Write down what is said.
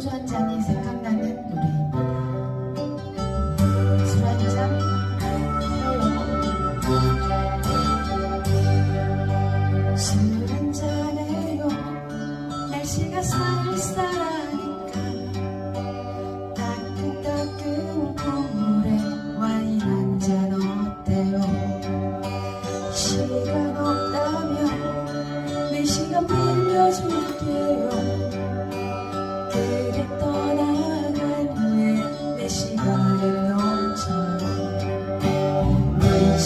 소주 한 잔이 생각나는 노래입니다. 술 한 잔, 해요. 술 한 잔에요. 날씨가 쌀쌀하니까 따끈따끈 국물에 와인 한 잔 어때요? 시간 없다면 내 시간 빌려줄게요.